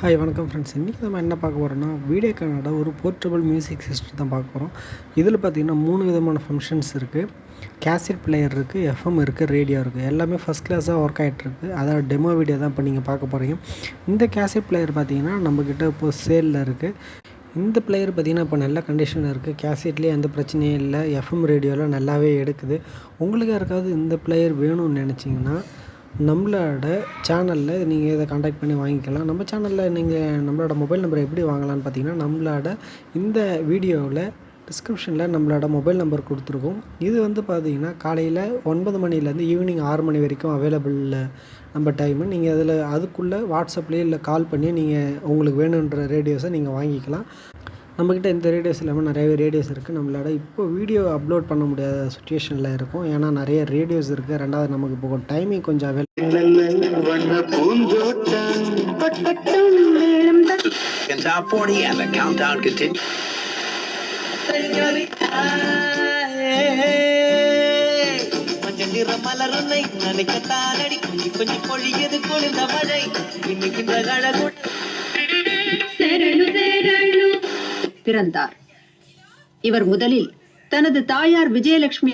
Hi வணக்கம் friends இன்றைக்கி நம்ம என்ன பார்க்க போகிறோம்னா வீடியோ கனடா ஒரு போர்ட்டபிள் மியூசிக் சிஸ்டம் தான் பார்க்க போகிறோம் இதில் பார்த்திங்கன்னா மூணு விதமான ஃபங்க்ஷன்ஸ் இருக்குது கேசட் பிளேயர் இருக்குது எஃப்எம் இருக்குது ரேடியோ இருக்குது எல்லாமே ஃபஸ்ட் கிளாஸாக ஒர்க் ஆகிட்டுருக்கு அதாவது டெமோ வீடியோ தான் இப்போ நீங்கள் பார்க்க போகிறீங்க இந்த கேசட் பிளேயர் பார்த்திங்கன்னா நம்மக்கிட்ட இப்போ சேலில் இருக்குது இந்த பிளேயர் பார்த்திங்கன்னா இப்போ நல்ல கண்டிஷனில் இருக்குது கேசட்லேயே எந்த பிரச்சனையும் இல்லை. எஃப்எம் ரேடியோவில் நல்லாவே எடுக்குது. உங்களுக்கு யாருக்காவது இந்த பிளேயர் வேணும்னு நினச்சிங்கன்னா நம்மளோட சேனலில் நீங்கள் இதை காண்டாக்ட் பண்ணி வாங்கிக்கலாம். நம்ம சேனலில் நீங்கள் நம்மளோட மொபைல் நம்பர் எப்படி வாங்கலாம்னு பார்த்தீங்கன்னா நம்மளோட இந்த வீடியோவில் டிஸ்கிரிப்ஷனில் நம்மளோட மொபைல் நம்பர் கொடுத்துருக்கோம். இது வந்து பார்த்தீங்கன்னா காலையில் ஒன்பது மணிலேருந்து ஈவினிங் ஆறு மணி வரைக்கும் அவைலபிளில் நம்ம டைமு நீங்கள் அதில் அதுக்குள்ளே வாட்ஸ்அப்லேயே இல்லை கால் பண்ணி நீங்கள் உங்களுக்கு வேணுன்ற ரேடியோஸை நீங்கள் வாங்கிக்கலாம். நம்மக்கிட்ட இந்த ரேடியோஸ் இல்லாமல் நிறையவே ரேடியோஸ் இருக்குது நம்மளோட இப்போ வீடியோ அப்லோட் பண்ண முடியாத சுச்சுவேஷனில் இருக்கும் ஏன்னா நிறைய ரேடியோஸ் இருக்குது ரெண்டாவது நமக்கு இப்போ டைமிங் கொஞ்சம் அவைல் In top 40 and மலருன்னை நினைக்கத்தானடி கொஞ்சி கொஞ்சி பொழியது குளிர்ந்த மழை இன்னைக்கு அழகு பிறந்தார். இவர் முதலில் தனது தாயார் விஜயலட்சுமி